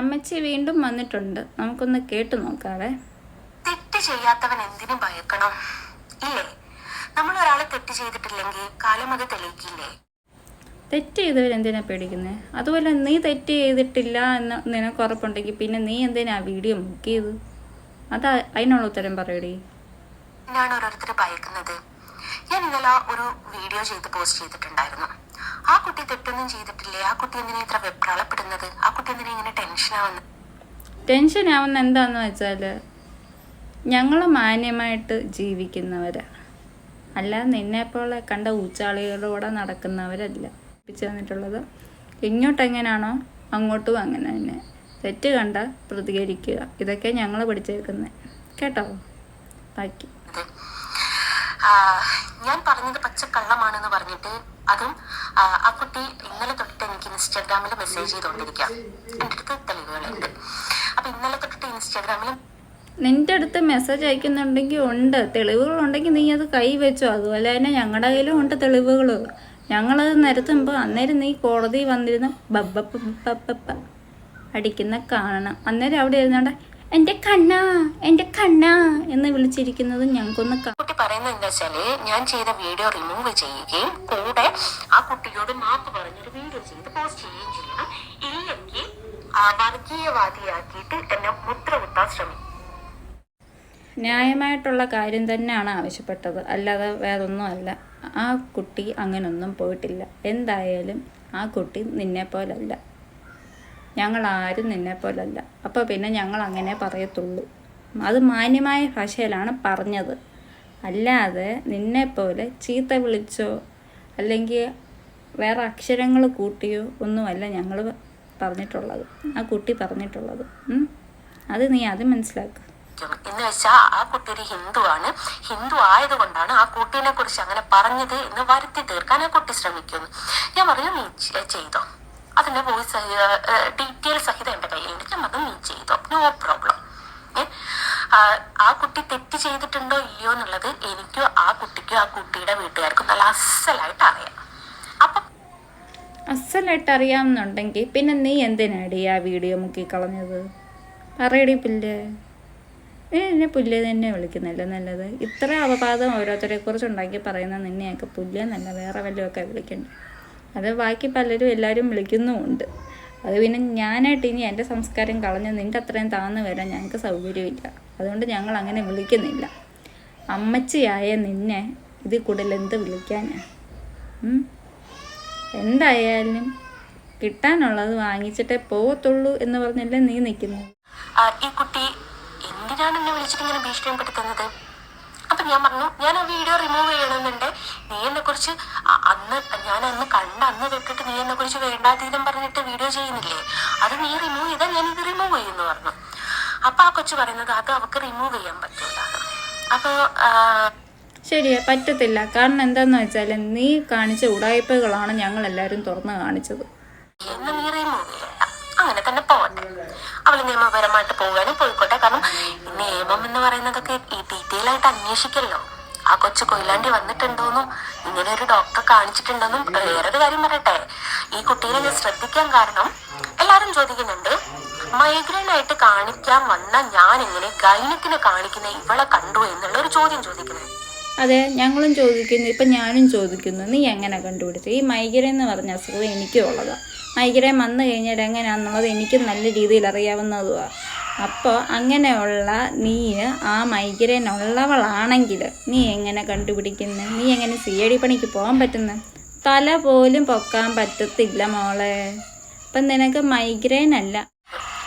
അമ്മച്ചി വീണ്ടും വന്നിട്ടുണ്ട്. നമുക്കൊന്ന് കേട്ടു നോക്കാവേ. തെറ്റ് ചെയ്യാത്തവൻ എന്തിനും ഭയക്കണം? ഇല്ലേ? നമ്മൾ ഒരാളെ തെറ്റ് ചെയ്തിട്ടില്ലെങ്കിൽ കാലം അത് തെളിയിക്കില്ലേ? തെറ്റ് ചെയ്തവരെന്തിനാ പേടിക്കുന്നത് അതുപോലെ നീ തെറ്റ് ചെയ്തിട്ടില്ല എന്ന് നിനക്ക് ഉറപ്പുണ്ടെങ്കിൽ പിന്നെ നീ എന്തിനാ വീഡിയോ മുക്കിയത്? അതാ അതിനുള്ള ഉത്തരം പറയടി. ഞാൻ ഓരോരുത്തർ ഭയക്കുന്നത്. ഞാൻ ഇന്നലെ ഒരു വീഡിയോ ചെയ്ത് പോസ്റ്റ് ചെയ്തിട്ടുണ്ടായിരുന്നു. ആ കുട്ടി തെറ്റൊന്നും ചെയ്തിട്ടില്ലേ? ആ കുട്ടി എന്തിനാ ഇത്ര വെപ്രാളപ്പെടുന്നത്? ആ കുട്ടി എന്തിനാ ഇങ്ങനെ ടെൻഷൻ ആവുന്നത്? ടെൻഷൻ ആവുന്ന എന്താന്ന് വെച്ചാൽ ഞങ്ങൾ മാന്യമായിട്ട് ജീവിക്കുന്നവരാ. അല്ലാതെ നിന്നെപ്പോലെ കണ്ട ഊച്ചാളികളോടെ നടക്കുന്നവരല്ല. വന്നിട്ടുള്ളത് എങ്ങോട്ടെങ്ങനാണോ അങ്ങോട്ടും അങ്ങനെ തന്നെ. തെറ്റ് കണ്ട പ്രതികരിക്കുക. ഇതൊക്കെ ഞങ്ങൾ പഠിച്ചേക്കുന്നത് കേട്ടോ? ബാക്കി. ഞാൻ പറഞ്ഞത് പച്ചക്കള്ളമാണെന്ന് പറഞ്ഞിട്ട് അതും ആ, കുട്ടി ഇന്നലെ തൊട്ടിട്ട് എനിക്ക് ഇൻസ്റ്റാഗ്രാമിൽ മെസ്സേജ് ചെയ്തുകൊണ്ടിരിക്കുക എന്റെ അടുത്ത് തെളിവുകളുണ്ട്. അപ്പൊ ഇന്നലെ തൊട്ടിട്ട് ഇൻസ്റ്റാഗ്രാമിൽ നിന്റെ അടുത്ത് മെസ്സേജ് അയക്കുന്നുണ്ടെങ്കിൽ ഉണ്ട്. തെളിവുകളുണ്ടെങ്കിൽ നീ അത് കൈ വെച്ചോ. അതുപോലെ തന്നെ ഞങ്ങളുടെ കയ്യിലും ഉണ്ട് തെളിവുകൾ ഞങ്ങളത് നിരത്തുമ്പോൾ അന്നേരം നീ കോടതി വന്നിരുന്ന് ബബ്ബപ്പ അടിക്കുന്ന കാണണം. അന്നേരം അവിടെ ഇരുന്നോണ്ട എന്റെ കണ്ണാ എന്റെ കണ്ണാ എന്ന് വിളിച്ചിരിക്കുന്നത് ഞങ്ങൾക്കൊന്ന് കുട്ടി പറയുന്നത് എന്താ വെച്ചാൽ ഞാൻ ചെയ്ത വീഡിയോ റിമൂവ് ചെയ്യുകയും കൂടെ ആ കുട്ടിയോട് മാപ്പ് പറഞ്ഞൊരു വീഡിയോ ചെയ്ത് പോസ്റ്റ് ചെയ്യുകയും ചെയ്യണം. ഇല്ലെങ്കിൽ വർഗീയവാദിയാക്കിയിട്ട് എന്നെ മുദ്ര കുത്താൻ ശ്രമിക്കും. ന്യായമായിട്ടുള്ള കാര്യം തന്നെയാണ് ആവശ്യപ്പെട്ടത്. അല്ലാതെ വേറൊന്നും അല്ല. ആ കുട്ടി അങ്ങനൊന്നും പോയിട്ടില്ല. എന്തായാലും ആ കുട്ടി നിന്നെ പോലല്ല ഞങ്ങൾ ആരും നിന്നെ പോലല്ല. അപ്പോൾ പിന്നെ ഞങ്ങൾ അങ്ങനെ പറയത്തുള്ളൂ. അത് മാന്യമായ ഭാഷയിലാണ് പറഞ്ഞത്. അല്ലാതെ നിന്നെപ്പോലെ ചീത്ത വിളിച്ചോ അല്ലെങ്കിൽ വേറെ അക്ഷരങ്ങൾ കൂട്ടിയോ ഒന്നുമല്ല ഞങ്ങൾ പറഞ്ഞിട്ടുള്ളത്. ആ കുട്ടി പറഞ്ഞിട്ടുള്ളത്. അത് നീ അത് മനസ്സിലാക്കുക എന്ന് വെച്ചാൽ ആ കുട്ടി ഒരു ഹിന്ദുവാണ്. ഹിന്ദു ആയതുകൊണ്ടാണ് ആ കുട്ടീനെ കുറിച്ച് അങ്ങനെ പറഞ്ഞത് എന്ന് വരുത്തി തീർക്കാൻ ആ കുട്ടി ശ്രമിക്കുന്നു. ഞാൻ പറഞ്ഞു നീ ചെയ്തോ. അതിന്റെ വോയിസ് ഡീറ്റെയിൽ സഹിതം എന്റെ കയ്യിലുണ്ട് ഞാൻ അത് നീ ചെയ്തോ നോ പ്രോബ്ലം ആ കുട്ടി തെറ്റ് ചെയ്തിട്ടുണ്ടോ ഇല്ലയോ എന്നുള്ളത് എനിക്കോ ആ കുട്ടിക്കോ ആ കുട്ടിയുടെ വീട്ടുകാർക്കും നല്ല അസലായിട്ട് അറിയാം. അപ്പൊ അസലായിട്ട് അറിയാമെന്നുണ്ടെങ്കിൽ പിന്നെ നീ എന്തിനാടി ആ വീഡിയോ മുക്കി കളഞ്ഞത്? പറയടി പുല്ല്. നീ എന്നെ പുല്ല് തന്നെ വിളിക്കുന്നില്ല നല്ലത്? ഇത്ര അപവാദം ഓരോരുത്തരെ കുറിച്ച് ഉണ്ടാക്കി പറയുന്ന നിന്നെയൊക്കെ പുല്ല് നല്ല വേറെ വല്ലതുമൊക്കെ വിളിക്കണ്ട? അത് ബാക്കി പലരും എല്ലാവരും വിളിക്കുന്നുമുണ്ട്. അത് പിന്നെ ഞാനായിട്ട് ഇനി എന്റെ സംസ്കാരം കളഞ്ഞ് നിന്റെ അത്രയും താന്ന് വരാൻ ഞങ്ങൾക്ക് സൗകര്യമില്ല. അതുകൊണ്ട് ഞങ്ങൾ അങ്ങനെ വിളിക്കുന്നില്ല. അമ്മച്ചിയായ നിന്നെ ഇതിൽ കൂടുതൽ എന്ത് വിളിക്കാനാ? എന്തായാലും കിട്ടാനുള്ളത് വാങ്ങിച്ചിട്ടേ പോകത്തുള്ളൂ എന്ന് പറഞ്ഞല്ലേ നീ നിൽക്കുന്നത്? ഈ കുട്ടി എന്തിനാണ് എന്നെ വിളിച്ചിട്ട് ഇങ്ങനെ ഭീഷണിപ്പെടുത്തുന്നത് ഞാൻ പറഞ്ഞു ഞാൻ ആ വീഡിയോ റിമൂവ് ചെയ്യണമെന്നുണ്ട്. നീ എന്നെ കുറിച്ച് അന്ന് ഞാൻ അന്ന് കണ്ട അന്ന് തൊട്ടിട്ട് നീ എന്നെ കുറിച്ച് വേണ്ടാതീതം പറഞ്ഞിട്ട് വീഡിയോ ചെയ്യുന്നില്ലേ? അത് നീ റിമൂവ് ചെയ്താൽ ഞാൻ ഇത് റിമൂവ് ചെയ്യുന്നു പറഞ്ഞു. അപ്പൊ ആ കൊച്ചു പറയുന്നത് അത് അവക്ക് റിമൂവ് ചെയ്യാൻ പറ്റില്ല അപ്പൊ ശരിയാ പറ്റത്തില്ല. കാരണം എന്താന്ന് വെച്ചാൽ നീ കാണിച്ച ഉടായ്പകളാണ് ഞങ്ങൾ എല്ലാവരും തുറന്ന് കാണിച്ചത്. അവൾ നിയമപരമായിട്ട് പോകാനും പോയിക്കോട്ടെ. കാരണം നിയമം എന്ന് പറയുന്നതൊക്കെ ഈ ഡീറ്റെയിൽ ആയിട്ട് അന്വേഷിക്കല്ലോ. ആ കൊച്ചു കൊയിലാണ്ടി വന്നിട്ടുണ്ടോന്നും ഇങ്ങനെ ഒരു ഡോക്ടറെ കാണിച്ചിട്ടുണ്ടെന്നും വേറൊരു കാര്യം പറയട്ടെ. ഈ കുട്ടീനെ ഞാൻ ശ്രദ്ധിക്കാൻ കാരണം എല്ലാരും ചോദിക്കുന്നുണ്ട് മൈഗ്രെയിൻ ആയിട്ട് കാണിക്കാൻ വന്ന ഞാൻ എങ്ങനെ ഗൈനക്കിനെ കാണിക്കുന്ന ഇവളെ കണ്ടു എന്നുള്ള ഒരു ചോദ്യം ചോദിക്കുന്നത് അതെ ഞങ്ങളും ചോദിക്കുന്നു. ഇപ്പം ഞാനും ചോദിക്കുന്നു നീ എങ്ങനെ കണ്ടുപിടിച്ചു? ഈ മൈഗ്രൈൻ എന്ന് പറഞ്ഞ അസുഖം എനിക്കും ഉള്ളതാണ് മൈഗ്രൈൻ വന്നു കഴിഞ്ഞാൽ എങ്ങനെയാണെന്നുള്ളത് എനിക്ക് നല്ല രീതിയിൽ അറിയാവുന്നതുമാണ് അപ്പോൾ അങ്ങനെയുള്ള നീ ആ മൈഗ്രൈൻ ഉള്ളവളാണെങ്കിൽ നീ എങ്ങനെ കണ്ടുപിടിക്കുന്നു? നീ എങ്ങനെ സി ഐ ഡി പണിക്ക് പോകാൻ പറ്റുന്നു? തല പോലും പൊക്കാൻ പറ്റത്തില്ല മോളെ. അപ്പം നിനക്ക് മൈഗ്രൈൻ അല്ല.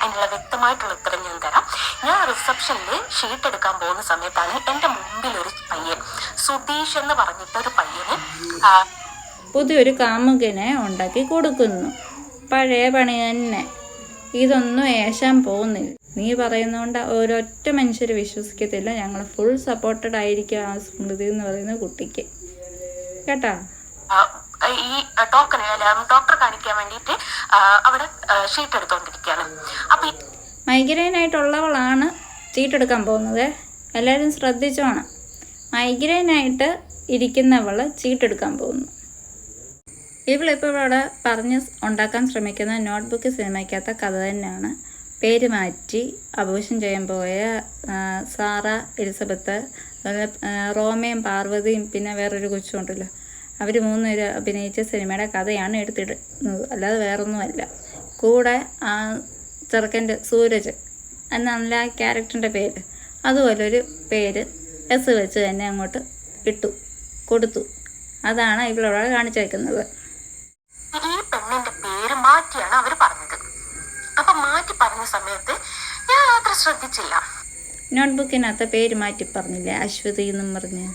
അതിനുള്ള വ്യക്തമായിട്ടുള്ള ഉത്തരം ഞാൻ തരാം. ഞാൻ റിസപ്ഷനിൽ ഷീറ്റ് എടുക്കാൻ പോകുന്ന സമയത്താണ് എന്റെ മുമ്പിൽ ഒരു പയ്യൻ സുധീഷ് എന്ന് പറഞ്ഞിട്ട് ഒരു പയ്യന് പുതിയൊരു കാമുകനെ ഉണ്ടാക്കി കൊടുക്കുന്നു. പഴയ പണി തന്നെ. ഇതൊന്നും ഏശാൻ പോകുന്നില്ല. നീ പറയുന്നതുകൊണ്ട് ഒരൊറ്റ മനുഷ്യർ വിശ്വസിക്കത്തില്ല. ഞങ്ങൾ ഫുൾ സപ്പോർട്ടഡ് ആയിരിക്കും ആ സ്മൃതി എന്ന് പറയുന്ന കുട്ടിക്ക്. കേട്ടാ? ഈ ടോക്കൺ ഡോക്ടർ കാണിക്കാൻ വേണ്ടിട്ട് അവിടെ ഷീറ്റ് എടുത്തുകൊണ്ടിരിക്കുകയാണ് അപ്പൊ മൈഗ്രെയിൻ ആയിട്ടുള്ളവളാണ് ചീട്ടെടുക്കാൻ പോകുന്നത്. എല്ലാവരും ശ്രദ്ധിച്ചോണം. മൈഗ്രെയിൻ ആയിട്ട് ഇരിക്കുന്നവൾ ചീട്ടെടുക്കാൻ പോകുന്നു. ഇവളിപ്പോൾ ഇവിടെ പറഞ്ഞ് ഉണ്ടാക്കാൻ ശ്രമിക്കുന്ന നോട്ട്ബുക്ക് സിനിമയ്ക്കകത്ത കഥ തന്നെയാണ്. പേര് മാറ്റി അപവശം ചെയ്യാൻ പോയ സാറ എലിസബത്ത് അതുപോലെ റോമയും പാർവതിയും പിന്നെ വേറൊരു കൊച്ചുണ്ടല്ലോ. അവർ മൂന്നുപേര് അഭിനയിച്ച സിനിമയുടെ കഥയാണ് എടുത്തിടുന്നത്. അല്ലാതെ വേറൊന്നുമല്ല. കൂടെ ആ ചെറുക്കന്റെ സൂരജ് എന്നല്ല ആ ക്യാരക്ടറിന്റെ പേര്. അതുപോലൊരു പേര് എസ് വെച്ച് തന്നെ അങ്ങോട്ട് ഇട്ടു കൊടുത്തു. അതാണ് ഇവളവിടെ കാണിച്ചു വെക്കുന്നത് ഈ പെണ്ണിന്റെ പേര് മാറ്റിയാണ് അവർ പറഞ്ഞത്. അപ്പൊ മാറ്റി പറഞ്ഞ സമയത്ത് ഞാൻ അത്ര ശ്രദ്ധിച്ചില്ല. നോട്ട്ബുക്കിനകത്ത് പേര് മാറ്റി പറഞ്ഞില്ലേ? അശ്വതി എന്നും പറഞ്ഞ്.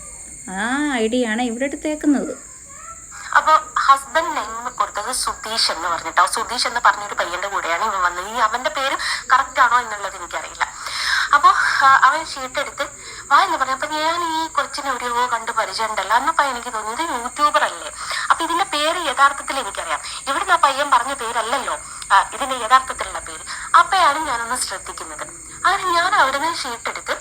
ആ ഐഡിയ ആണ് ഇവിടെ എടുത്തേക്കുന്നത്. അപ്പൊ ഹസ്ബൻഡ് നെയിം കൊടുത്തത് സുധീഷ് എന്ന് പറഞ്ഞിട്ടോ. സുധീഷ് എന്ന് പറഞ്ഞൊരു പയ്യന്റെ കൂടെയാണ് ഇവൻ വന്നത്. ഈ അവന്റെ പേര് കറക്റ്റ് ആണോ എന്നുള്ളത് എനിക്കറിയില്ല. അപ്പൊ അവൻ ഷീട്ട് എടുത്ത് വാ എന്ന് പറഞ്ഞു അപ്പൊ ഞാൻ ഈ കൊച്ചിനെ എവിടെയോ കണ്ട് പരിചയം ഉണ്ടല്ലോ എന്നപ്പോ എനിക്ക് തോന്നിയത് യൂട്യൂബർ അല്ലേ അപ്പൊ ഇതിന്റെ പേര് യഥാർത്ഥത്തിൽ എനിക്കറിയാം. ഇവിടുന്ന് ആ പയ്യൻ പറഞ്ഞ പേരല്ലല്ലോ. ഇതിന്റെ യഥാർത്ഥത്തിലുള്ള പേര്. അപ്പോഴാണ് ഞാനൊന്ന് ശ്രദ്ധിക്കുന്നത്. അങ്ങനെ ഞാൻ അവിടുന്ന് ഷീട്ട് എടുത്ത്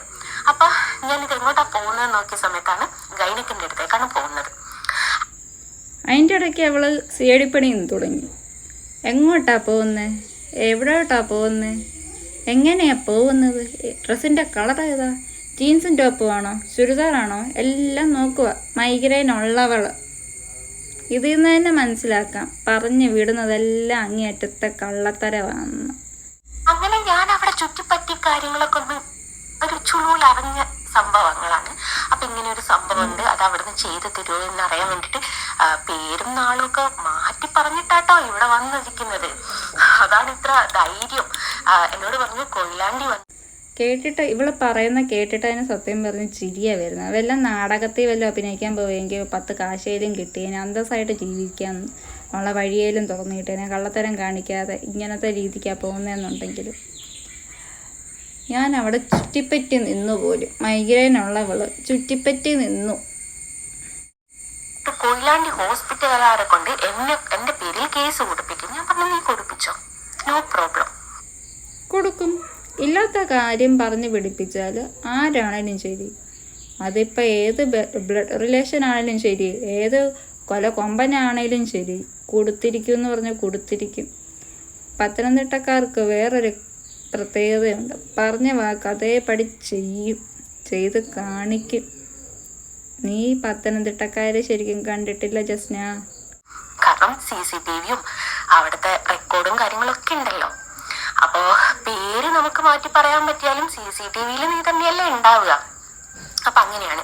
അപ്പൊ ഞാൻ ഇത് എങ്ങോട്ടാ പോകുന്നത് നോക്കിയ സമയത്താണ് ഗൈനക്കിന്റെ അടുത്തേക്കാണ് പോകുന്നത്. അതിന്റെ ഇടയ്ക്ക് അവൾ സിയടിപ്പണിയും തുടങ്ങി. എങ്ങോട്ടാ പോകുന്നത് എവിടോട്ടാ പോകുന്നത് എങ്ങനെയാ പോകുന്നത്? ഡ്രസ്സിന്റെ കളർ ഏതാ? ജീൻസും ടോപ്പും ആണോ ചുരിദാറാണോ? എല്ലാം നോക്കുക മൈഗ്രെയിൻ ഉള്ളവൾ ഇതിൽ നിന്ന് തന്നെ മനസ്സിലാക്കാം. പറഞ്ഞു വിടുന്നതെല്ലാം അങ്ങേയറ്റത്തെ കള്ളത്തരവാണെന്ന്. അങ്ങനെ ഞാൻ അവിടെ ചുറ്റിപ്പറ്റി കാര്യങ്ങളൊക്കെ ഒന്ന് ഒരു ചുളൂൽ അറിഞ്ഞ സംഭവങ്ങളാണ്. അപ്പൊ ഇങ്ങനെ ഒരു സംഭവം ഉണ്ട് അത് അവിടുന്ന് ചെയ്ത് തരുമോ എന്ന് അറിയാൻ വേണ്ടിട്ട് പേരും നാളും ഒക്കെ മാറ്റി പറഞ്ഞിട്ടാട്ടോ ഇവിടെ വന്നിരിക്കുന്നത്. അതാണ് ഇത്ര ധൈര്യം. എന്നോട് പറഞ്ഞു കൊയിലാണ്ടി വന്ന് കേട്ടിട്ട് ഇവൾ പറയുന്ന കേട്ടിട്ട് അതിന് സത്യം പറഞ്ഞ് ചിരിയാ വരുന്നത്. വല്ല നാടകത്തിൽ വല്ലതും അഭിനയിക്കാൻ പോവുകയെങ്കിൽ പത്ത് കാശയിലും കിട്ടിയേനെ അന്തസ്സായിട്ട് ജീവിക്കാൻ ഉള്ള വഴിയേലും തുറന്നു കള്ളത്തരം കാണിക്കാതെ ഇങ്ങനത്തെ രീതിക്കാണ് പോകുന്നതെന്നുണ്ടെങ്കിൽ ഞാൻ അവിടെ ചുറ്റിപ്പറ്റി നിന്നു പോലും. മൈഗ്രെയിൻ ഉള്ളവൾ ചുറ്റിപ്പറ്റി നിന്നു. കൊയിലാണ്ടി ഹോസ്പിറ്റലുകാരെ കൊണ്ട് എന്നെ എന്റെ പേരിൽ കേസ് കൊടുപ്പിക്കും. ഞാൻ പറഞ്ഞു നീ കൊടുപ്പിച്ചോ? നോ ഇല്ലാത്ത കാര്യം പറഞ്ഞു പിടിപ്പിച്ചാൽ ആരാണേലും ശരി. അതിപ്പോൾ ഏത് ബ്ലഡ് റിലേഷൻ ആണേലും ശരി. ഏത് കൊല കൊമ്പനാണേലും ശരി. കൊടുത്തിരിക്കും എന്ന് പറഞ്ഞാൽ കൊടുത്തിരിക്കും. പത്തനംതിട്ടക്കാർക്ക് വേറൊരു പ്രത്യേകതയുണ്ട്. പറഞ്ഞ വാക്ക് അതേപടി ചെയ്യും. ചെയ്ത് കാണിക്കും. നീ പത്തനംതിട്ടക്കാരെ ശരിക്കും കണ്ടിട്ടില്ല ജസ്ന? കാരണം സി സി ടി വിയും അവിടുത്തെ റെക്കോർഡും കാര്യങ്ങളൊക്കെ ഉണ്ടല്ലോ. പേര് നമുക്ക് മാറ്റി പറയാൻ പറ്റിയാലും സി സി ടി വിയിൽ നീ തന്നെയല്ലേ ഉണ്ടാവുക. അപ്പൊ അങ്ങനെയാണ്.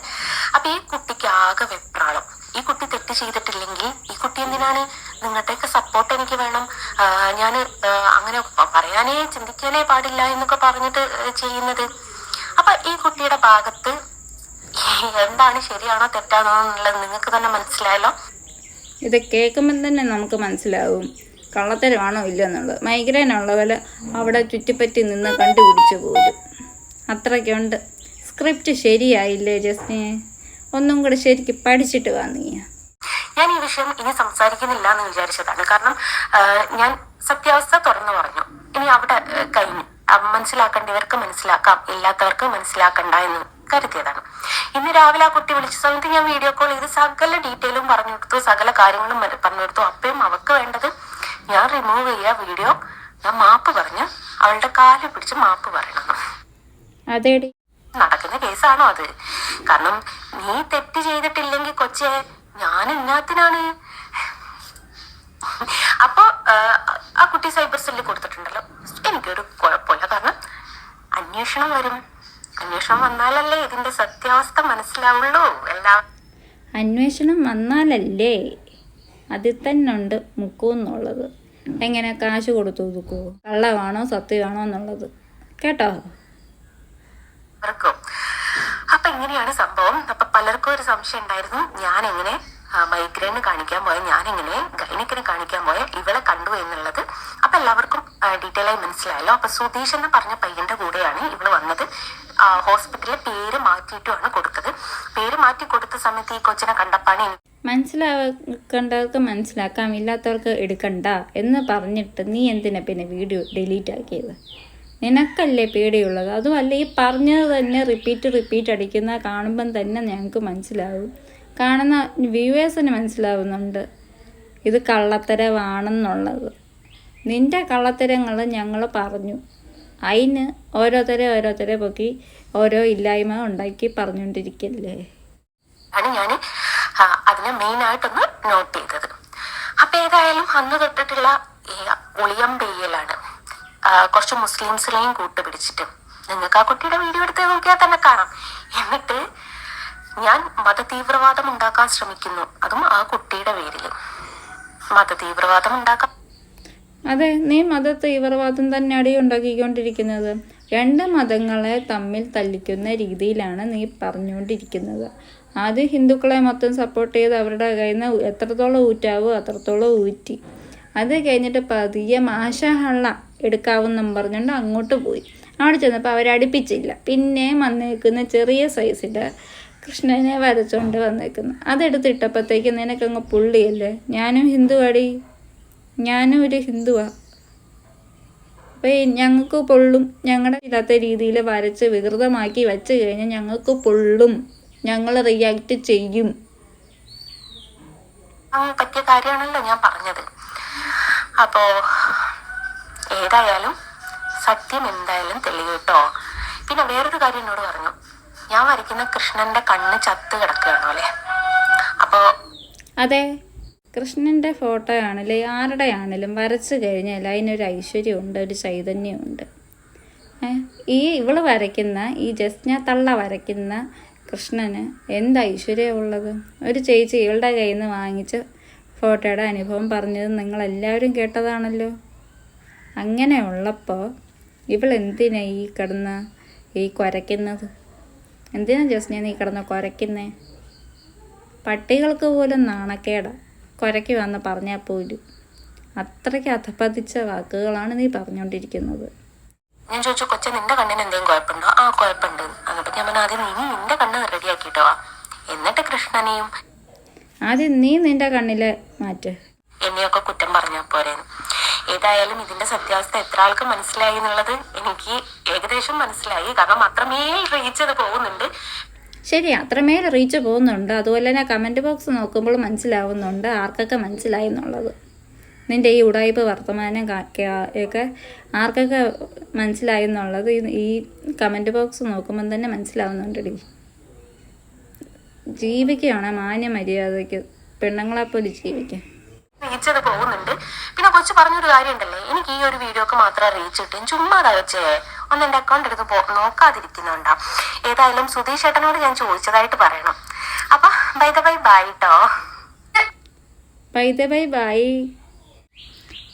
അപ്പൊ ഈ കുട്ടിക്ക് ആകെ വെപ്രാളം. ഈ കുട്ടി തെറ്റ് ചെയ്തിട്ടില്ലെങ്കിൽ ഈ കുട്ടി എന്തിനാണ് നിങ്ങളുടെയൊക്കെ സപ്പോർട്ട് എനിക്ക് വേണം? ഞാൻ അങ്ങനെ പറയാനേ ചിന്തിക്കാനേ പാടില്ല എന്നൊക്കെ പറഞ്ഞിട്ട് ചെയ്യുന്നത്. അപ്പൊ ഈ കുട്ടിയുടെ ഭാഗത്ത് എന്താണ് ശരിയാണോ തെറ്റാണോ എന്നുള്ളത് നിങ്ങൾക്ക് തന്നെ മനസ്സിലായല്ലോ? ഇത് കേൾക്കുമ്പോൾ തന്നെ നമുക്ക് മനസ്സിലാവും. കള്ളത്തരമാണോ ഇല്ലെന്നുള്ളത്. മൈഗ്രെയിൻ ഉള്ളവർ അവിടെ ചുറ്റിപ്പറ്റി നിന്ന് കണ്ടുപിടിച്ചു പോരും. അത്രയ്ക്കുണ്ട്. സ്ക്രിപ്റ്റ് ശരിയായില്ലേ ജസ്മിയെ ഒന്നും കൂടെ ശരിക്ക് പഠിച്ചിട്ട് വാ ഞാൻ ഈ വിഷയം ഇനി സംസാരിക്കുന്നില്ല എന്ന് വിചാരിച്ചതാണ്. കാരണം ഞാൻ സത്യാവസ്ഥ തുറന്നു പറഞ്ഞു. ഇനി അവിടെ കഴിഞ്ഞു. മനസ്സിലാക്കേണ്ടവർക്ക് മനസ്സിലാക്കാം. ഇല്ലാത്തവർക്ക് മനസ്സിലാക്കണ്ട എന്ന് കരുതിയതാണ്. ഇന്ന് രാവിലെ ആ കുട്ടി വിളിച്ച സമയത്ത് ഞാൻ വീഡിയോ കോൾ ചെയ്ത് സകല ഡീറ്റെയിലും പറഞ്ഞു കൊടുത്തു സകല കാര്യങ്ങളും പറഞ്ഞു കൊടുത്തു. അപ്പയും അവക്ക് വേണ്ടത് ഞാൻ റിമൂവ് ചെയ്യുക വീഡിയോ ഞാൻ മാപ്പ് പറഞ്ഞ്. അവളുടെ കാൽ പിടിച്ച് മാപ്പ് പറയണം. അതേടി. നടക്കുന്ന കേസാണോ അത്? കാരണം നീ തെറ്റ് ചെയ്തിട്ടില്ലെങ്കിൽ കൊച്ചെ ഞാൻ ഇന്നാത്തിനാണ്. അപ്പൊ ആ, ആ കുട്ടി സൈബർ സെല്ലിൽ കൊടുത്തിട്ടുണ്ടല്ലോ. എനിക്കൊരു കുഴപ്പമില്ല. കാരണം അന്വേഷണം വരും. അന്വേഷണം വന്നാലല്ലേ ഇതിന്റെ സത്യാവസ്ഥ മനസ്സിലാവുള്ളൂ. എല്ലാ അന്വേഷണം വന്നാലല്ലേ? അതിൽ തന്നെ ഉണ്ട് മുക്കൂന്നുള്ളത് എങ്ങനെ കാശ് കൊടുത്തു ഒതുക്കുവോ കള്ളമാണോ സത്യമാണോ എന്നുള്ളത്. കേട്ടോ? അപ്പൊ എങ്ങനെയാണ് സംഭവം. അപ്പൊ പലർക്കും ഒരു സംശയം ഉണ്ടായിരുന്നു. ഞാൻ എങ്ങനെ മൈഗ്രെയിന് കാണിക്കാൻ പോയ ഞാനിങ്ങനെ ഗൈനിക്കിന് കാണിക്കാൻ പോയ ഇവളെ കണ്ടു എന്നുള്ളത് അപ്പൊ എല്ലാവർക്കും ഡീറ്റെയിൽ ആയി മനസ്സിലായല്ലോ. അപ്പൊ സുധീഷ് എന്ന് പറഞ്ഞ പയ്യന്റെ കൂടെയാണ് ഇവൾ വന്നത്. ഹോസ്പിറ്റലിലെ പേര് മാറ്റിയിട്ടുമാണ് കൊടുത്തത്. പേര് മാറ്റി കൊടുത്ത സമയത്ത് ഈ കൊച്ചിനെ കണ്ടപ്പാണ് മനസ്സിലാക്കേണ്ടവർക്ക് മനസ്സിലാക്കാം ഇല്ലാത്തവർക്ക് എടുക്കണ്ട എന്ന് പറഞ്ഞിട്ട് നീ എന്തിനാ പിന്നെ വീഡിയോ ഡിലീറ്റ് ആക്കിയത്? നിനക്കല്ലേ പേടിയുള്ളത്? അതുമല്ല ഈ പറഞ്ഞത് തന്നെ റിപ്പീറ്റ് റിപ്പീറ്റ് അടിക്കുന്ന കാണുമ്പം തന്നെ ഞങ്ങൾക്ക് മനസ്സിലാവും. കാണുന്ന വ്യൂവേഴ്സിന് മനസ്സിലാവുന്നുണ്ട്. ഇത് കള്ളത്തരമാണെന്നുള്ളത്. നിന്റെ കള്ളത്തരങ്ങൾ ഞങ്ങൾ പറഞ്ഞു. അതിന് ഓരോരുത്തരെ ഓരോരുത്തരെ പൊക്കി ഓരോ ഇല്ലായ്മ ഉണ്ടാക്കി പറഞ്ഞുകൊണ്ടിരിക്കല്ലേ? ആണ് ഞാൻ അതിനെ മെയിൻ ആയിട്ടൊന്ന് നോട്ട് ചെയ്തത്. അപ്പൊ ഏതായാലും അന്ന് തൊട്ടിട്ടുള്ള ഈ ഒളിയം പെയ്യലാണ്. കുറച്ച് മുസ്ലിംസിനെയും കൂട്ടുപിടിച്ചിട്ട്. നിങ്ങൾക്ക് ആ കുട്ടിയുടെ വീഡിയോ എടുത്ത് നോക്കിയാൽ തന്നെ കാണാം. എന്നിട്ട് ഞാൻ മതതീവ്രവാദം ഉണ്ടാക്കാൻ ശ്രമിക്കുന്നു. അതും ആ കുട്ടിയുടെ പേരിൽ മതതീവ്രവാദം ഉണ്ടാക്കാൻ അതെ നീ മത തീവ്രവാദം തന്നെയാണ് ഉണ്ടാക്കിക്കൊണ്ടിരിക്കുന്നത്. രണ്ട് മതങ്ങളെ തമ്മിൽ തല്ലിക്കുന്ന രീതിയിലാണ് നീ പറഞ്ഞുകൊണ്ടിരിക്കുന്നത്. ആദ്യം ഹിന്ദുക്കളെ മൊത്തം സപ്പോർട്ട് ചെയ്ത് അവരുടെ കയ്യിൽ നിന്ന് എത്രത്തോളം ഊറ്റാവോ അത്രത്തോളം ഊറ്റി. അത് കഴിഞ്ഞിട്ട് പതിയെ മാഷഹള്ള എടുക്കാവെന്നും പറഞ്ഞുകൊണ്ട് അങ്ങോട്ട് പോയി. അവിടെ ചെന്നപ്പോൾ അവരടുപ്പിച്ചില്ല. പിന്നെ വന്നേക്കുന്ന ചെറിയ സൈസിന്റെ കൃഷ്ണനെ വരച്ചുകൊണ്ട് വന്നേക്കുന്നു. അതെടുത്തിട്ടപ്പോഴത്തേക്ക് നിനക്കങ്ങ് പുള്ളിയല്ലേ? ഞാനും ഹിന്ദുവാടി. ഞാനും ഒരു ഹിന്ദുവാ. അപ്പോൾ ഞങ്ങൾക്ക് പൊള്ളും. ഞങ്ങളുടെ ഇല്ലാത്ത രീതിയിൽ വരച്ച് വികൃതമാക്കി വെച്ച് കഴിഞ്ഞാൽ ഞങ്ങൾക്ക് പൊള്ളും. ഞങ്ങൾ റിയാക്ട് ചെയ്യും. പറ്റിയ കാര്യമാണല്ലോ ഞാൻ പറഞ്ഞത്. അപ്പോ ഏതായാലും സത്യം എന്തായാലും തെളിയൂട്ടോ പിന്നെ വേറൊരു കാര്യം എന്നോട് പറഞ്ഞു. ഞാൻ വരയ്ക്കുന്ന കൃഷ്ണന്റെ കണ്ണ് ചത്ത് കിടക്കുകയാണ് അല്ലെ? അപ്പോ അതെ കൃഷ്ണന്റെ ഫോട്ടോ ആണല്ലേ? ആരുടെ ആണെങ്കിലും വരച്ച് കഴിഞ്ഞാൽ അതിനൊരു ഐശ്വര്യമുണ്ട് ഒരു ചൈതന്യമുണ്ട്. ഈ ഇവൾ വരയ്ക്കുന്ന ഈ ജസ്ന തള്ള വരയ്ക്കുന്ന കൃഷ്ണന് എന്ത് ഐശ്വര്യമുള്ളത് ഒരു ചേച്ചി ഇവളുടെ കയ്യിൽ നിന്ന് വാങ്ങിച്ച് ഫോട്ടോയുടെ അനുഭവം പറഞ്ഞത് നിങ്ങളെല്ലാവരും കേട്ടതാണല്ലോ. അങ്ങനെ ഉള്ളപ്പോൾ ഇവൾ എന്തിനാ ഈ കിടന്ന് ഈ കുരയ്ക്കുന്നത് എന്തിനാ ജസ്നെ നീ കിടന്ന് കുരയ്ക്കുന്നേ? പട്ടികൾക്ക് പോലും നാണക്കേടാ. കുരയ്ക്ക് വന്ന് പറഞ്ഞാൽ പോലും. അത്രയ്ക്ക് അധപ്പതിച്ച വാക്കുകളാണ് നീ പറഞ്ഞുകൊണ്ടിരിക്കുന്നത് ഞാൻ ചോദിച്ചു കൊച്ച നിന്റെ കണ്ണിന് എന്തെങ്കിലും കുഴപ്പമുണ്ടോ? ആ കുഴപ്പമുണ്ട്. എന്നിട്ട് ഞാൻ പറഞ്ഞു ആദ്യം നീ നിന്റെ കണ്ണ് റെഡിയാക്കിട്ടോ എന്നിട്ട് കൃഷ്ണനെയും ആദ്യം നീ നിന്റെ കണ്ണിൽ മാറ്റ്. എന്നെയൊക്കെ കുറ്റം പറഞ്ഞാൽ പോരേ ഏതായാലും ഇതിന്റെ സത്യാവസ്ഥ എത്ര ആൾക്ക് മനസ്സിലായി എന്നുള്ളത് എനിക്ക് ഏകദേശം മനസ്സിലായി. കാരണം അത്രമേൽ റീച്ച് അത് പോകുന്നുണ്ട്. ശരി അത്രമേൽ റീച്ച് പോകുന്നുണ്ട്. അതുപോലെ തന്നെ കമന്റ് ബോക്സ് നോക്കുമ്പോൾ മനസ്സിലാവുന്നുണ്ട് ആർക്കൊക്കെ മനസ്സിലായി എന്നുള്ളത്. നിന്റെ ഈ ഉടായ്പ വർത്തമാനം ഒക്കെ ആർക്കൊക്കെ മനസ്സിലായി എന്നുള്ളത് ഈ- കമന്റ് കമന്റ് ബോക്സ് നോക്കുമ്പം തന്നെ മനസ്സിലാവുന്നുണ്ടടി ജീവിക്കുകയാണ് മാന്യ മര്യാദയ്ക്ക് പെണ്ണുങ്ങളെപ്പോലെ ജീവിക്കാം. റീച്ചത് പോകുന്നുണ്ട്. പിന്നെ കൊച്ചു പറഞ്ഞൊരു കാര്യം ഉണ്ടല്ലേ എനിക്ക് ഈ ഒരു വീഡിയോക്ക് മാത്രം റീച്ച് കിട്ടും ചുമ്മാ വെച്ചേ ഒന്ന് എന്റെ അക്കൗണ്ട് പോ നോക്കാതിരിക്കുന്നുണ്ടാ? ഏതായാലും സുധീഷ് ചേട്ടനോട് ഞാൻ ചോദിച്ചതായിട്ട് പറയണം. അപ്പൊ ബൈ ദ ബൈ ബൈ ട്ടോ. പൈത ബൈ ബായി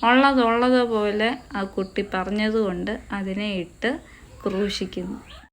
ഉള്ളതുള്ളത് പോലെ ആ കുട്ടി പറഞ്ഞതുകൊണ്ട് അതിനെ ഇട്ട് ക്രൂശിക്കുന്നു.